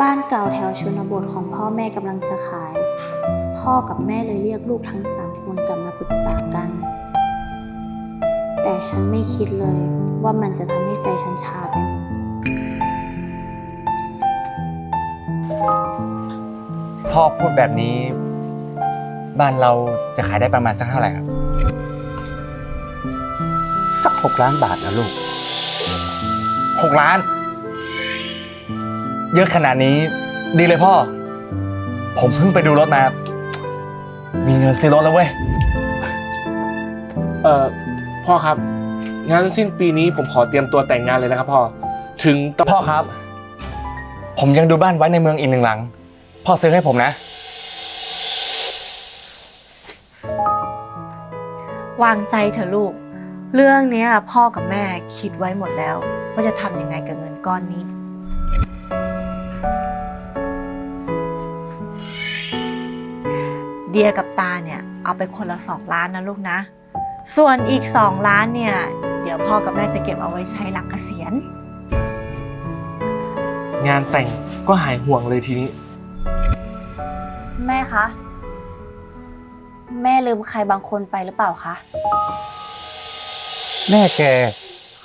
บ้านเก่าแถวชนบทของพ่อแม่กำลังจะขาย พ่อกับแม่เลยเรียกลูกทั้งสามคนกลับมาปรึกษากัน แต่ฉันไม่คิดเลยว่ามันจะทำให้ใจฉันชาไปหมดพ่อพูดแบบนี้ บ้านเราจะขายได้ประมาณสักเท่าไหร่ครับ สักหกล้านบาทนะลูกหกล้าน เยอะขนาดนี้ ดีเลยพ่อ ผมเพิ่งไปดูรถมา มีเงินซื้อรถแล้วเว้ย เอ่อพ่อครับงั้นสิ้นปีนี้ผมขอเตรียมตัวแต่งงานเลยนะครับพ่อถึงต้องพ่อครับ ผมยังดูบ้านไว้ในเมืองอีกหนึ่งหลัง พ่อซื้อให้ผมนะ วางใจเถอะลูก เรื่องเนี้ยพ่อกับแม่คิดไว้หมดแล้ว ว่าจะทำยังไงกับเงินก้อนนี้ เดียกับตาเนี่ยเอาไปคนละสองล้านนะลูกนะ ส่วนอีกสองล้านเนี่ย เดี๋ยวพ่อกับแม่จะเก็บเอาไว้ใช้หลังเกษียณ งานแต่งก็หายห่วงเลยทีนี้ แม่คะ แม่ลืมใครบางคนไปหรือเปล่าคะ แม่แก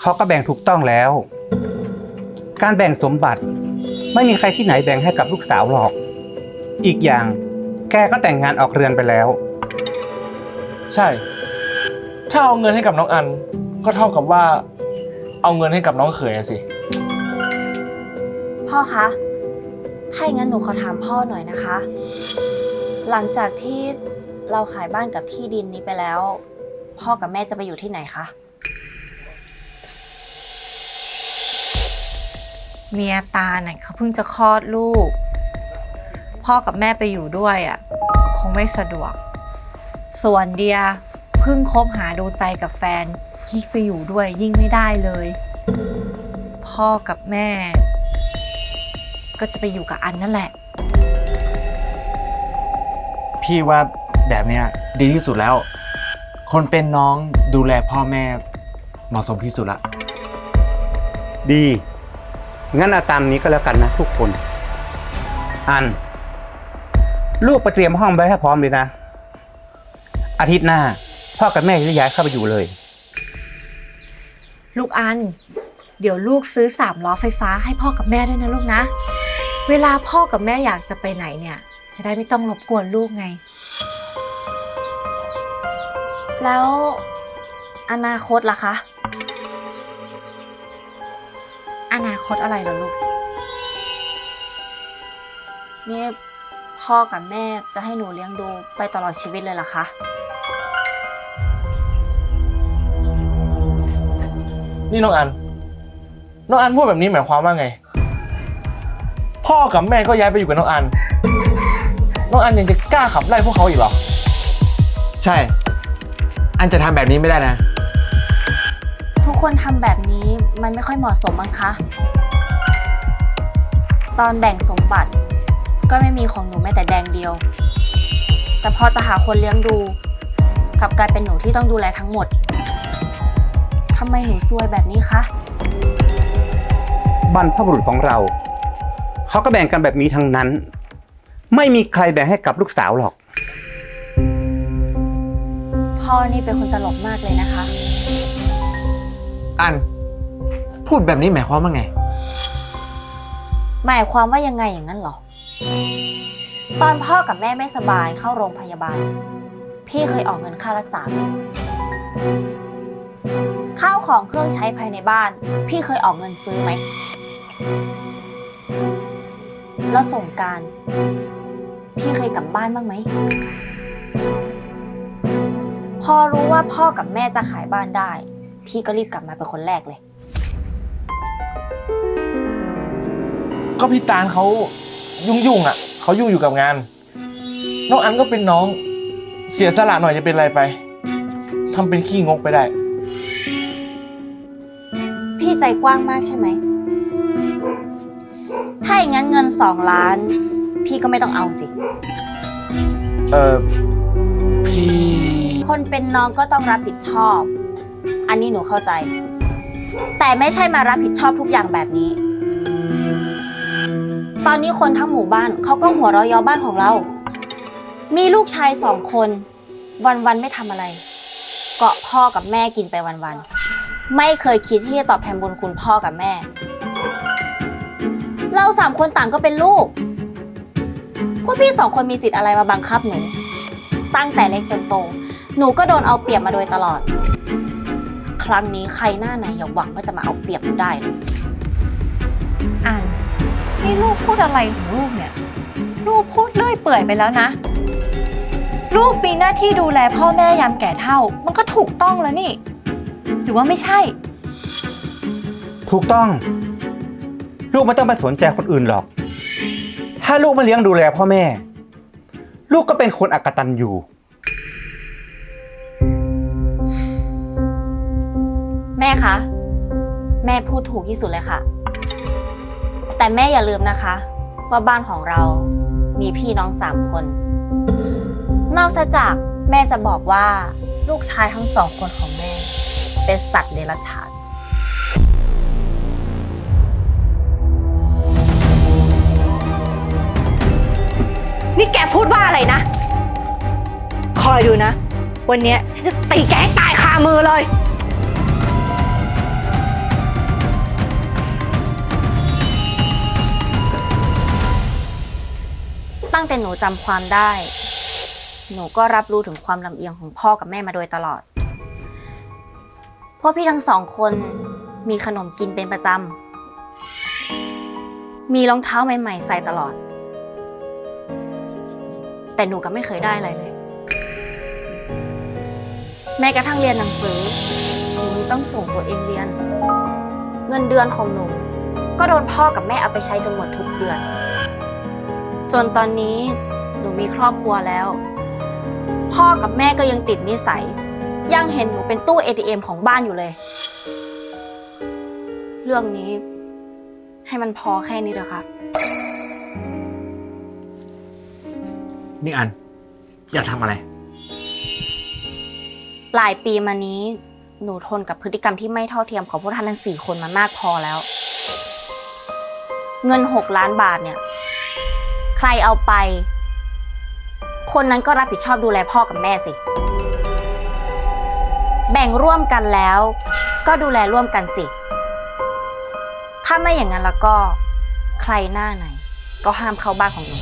เขาก็แบ่งถูกต้องแล้ว การแบ่งสมบัติ ไม่มีใครที่ไหนแบ่งให้กับลูกสาวหรอก อีกอย่าง แกก็แต่งงานออกเรือนไปแล้ว ใช่ ถ้าเอาเงินให้กับน้องอัน ก็เท่ากับว่า เอาเงินให้กับน้องเขยอะสิ พ่อคะ ถ้าอย่างนั้นหนูขอถามพ่อหน่อยนะคะ หลังจากที่เราขายบ้านกับที่ดินนี้ไปแล้ว พ่อกับแม่จะไปอยู่ที่ไหนคะ เมียตาเนี่ยเขาเพิ่งจะคลอดลูก พ่อกับแม่ไปอยู่ด้วยอะคงไม่สะดวก ส่วนเดียเพิ่งคบหาดูใจกับแฟนยิ่งไปอยู่ด้วยยิ่งไม่ได้เลย พ่อกับแม่ ก็จะไปอยู่กับอันนั่นแหละ พี่ว่าแบบเนี้ยดีที่สุดแล้ว คนเป็นน้องดูแลพ่อแม่เหมาะสมที่สุดละ ดี งั้นเอาตามนี้ก็แล้วกันนะทุกคน อัน ลูกไปเตรียมห้องไว้ให้พร้อมเลยนะ อาทิตย์หน้า พ่อกับแม่จะย้ายเข้าไปอยู่เลย ลูกอัน เดี๋ยวลูกซื้อสามล้อไฟฟ้าให้พ่อกับแม่ด้วยนะลูกนะ เวลาพ่อกับแม่อยากจะไปไหนเนี่ย จะได้ไม่ต้องรบกวนลูกไง แล้วอนาคตล่ะคะ อนาคตอะไรเหรอลูกนี่ พ่อกับแม่จะให้หนูเลี้ยงดูไปตลอดชีวิตเลยเหรอคะ นี่น้องอัน น้องอันพูดแบบนี้หมายความว่าไง พ่อกับแม่ก็ย้ายไปอยู่กับน้องอัน น้องอันยังจะกล้าขับไล่พวกเขาอีกเหรอ ใช่ อันจะทำแบบนี้ไม่ได้นะ ทุกคนทำแบบนี้มันไม่ค่อยเหมาะสมมั้งคะ ตอนแบ่งสมบัติ ก็ไม่มีของหนูแม้แต่แดงเดียว แต่พอจะหาคนเลี้ยงดูกลับกลายเป็นหนูที่ต้องดูแลทั้งหมดทำไมหนูซวยแบบนี้คะบรรพบุรุษของเรา เขาก็แบ่งกันแบบนี้ทั้งนั้น ไม่มีใครแบ่งให้กับลูกสาวหรอก พ่อนี่เป็นคนตลกมากเลยนะคะ อัน พูดแบบนี้หมายความว่าไง หมายความว่ายังไงอย่างนั้นเหรอ ตอนพ่อกับแม่ไม่สบายเข้าโรงพยาบาล พี่เคยออกเงินค่ารักษาไหมข้าวของเครื่องใช้ภายในบ้าน พี่เคยออกเงินซื้อไหม แล้วส่งการ พี่เคยกลับบ้านบ้างไหม พอรู้ว่าพ่อกับแม่จะขายบ้านได้ พี่ก็รีบกลับมาเป็นคนแรกเลย ก็พี่ตาลเขา ยุ่งยุ่งๆอะเขายุ่งอยู่กับงาน น้องอันก็เป็นน้อง เสียสละหน่อยจะเป็นไรไปทำเป็นขี้งกไปได้ พี่ใจกว้างมากใช่ไหม ถ้าอย่างนั้นเงินสองล้าน พี่ก็ไม่ต้องเอาสิ เออพี่ คนเป็นน้องก็ต้องรับผิดชอบ อันนี้หนูเข้าใจ แต่ไม่ใช่มารับผิดชอบทุกอย่างแบบนี้ ตอนนี้คนทั้งหมู่บ้านเขาก็หัวเราะเยาบ้านของเรา มีลูกชายสองคน วันๆไม่ทำอะไร เกาะพ่อกับแม่กินไปวันๆไม่เคยคิดที่จะตอบแทนบุญคุณพ่อกับแม่ เราสามคนต่างก็เป็นลูกพวกพี่สองคนมีสิทธิ์อะไรมาบังคับหนูตั้งแต่เล็กจนโตหนูก็โดนเอาเปรียบมาโดยตลอด ครั้งนี้ใครหน้าไหนอย่าหวังว่าจะมาเอาเปรียบหนูได้เลยอัน นี่ลูกพูดอะไรของลูกเนี่ย ลูกพูดเลื่อยเปื่อยไปแล้วนะ ลูกมีหน้าที่ดูแลพ่อแม่ยามแก่เฒ่า มันก็ถูกต้องแล้วนี่ หรือว่าไม่ใช่ ถูกต้อง ลูกไม่ต้องไปสนใจคนอื่นหรอก ถ้าลูกไม่เลี้ยงดูแลพ่อแม่ ลูกก็เป็นคนอกตันอยู่ แม่คะ แม่พูดถูกที่สุดเลยค่ะ แต่แม่อย่าลืมนะคะ ว่าบ้านของเรามีพี่น้องสามคน นอกจากแม่จะบอกว่าลูกชายทั้งสองคนของแม่ เป็นสัตว์เดรัจฉานนี่แกพูดว่าอะไรนะ คอยดูนะ วันเนี้ยฉันจะตีแกให้ตายคามือเลย ตั้งแต่หนูจำความได้ หนูก็รับรู้ถึงความลำเอียงของพ่อกับแม่มาโดยตลอด พวกพี่ทั้งสองคนมีขนมกินเป็นประจำ มีรองเท้าใหม่ๆใส่ตลอด แต่หนูก็ไม่เคยได้อะไรเลย แม้กระทั่งเรียนหนังสือ หนูต้องส่งตัวเองเรียน เงินเดือนของหนู ก็โดนพ่อกับแม่เอาไปใช้จนหมดทุกเดือน จนตอนนี้หนูมีครอบครัวแล้ว พ่อกับแม่ก็ยังติดนิสัย ยังเห็นหนูเป็นตู้ ATM ของบ้านอยู่เลย เรื่องนี้ ให้มันพอแค่นี้เถอะค่ะ นี่อัน อยากทำอะไร หลายปีมานี้ หนูทนกับพฤติกรรมที่ไม่เท่าเทียมของพวกท่านทั้งสี่คนมามากพอแล้ว เงินหกล้านบาทเนี่ย ใครเอาไป คนนั้นก็รับผิดชอบดูแลพ่อกับแม่สิ แบ่งร่วมกันแล้ว ก็ดูแลร่วมกันสิ ถ้าไม่อย่างนั้นแล้วก็ ใครหน้าไหน ก็ห้ามเข้าบ้านของหนู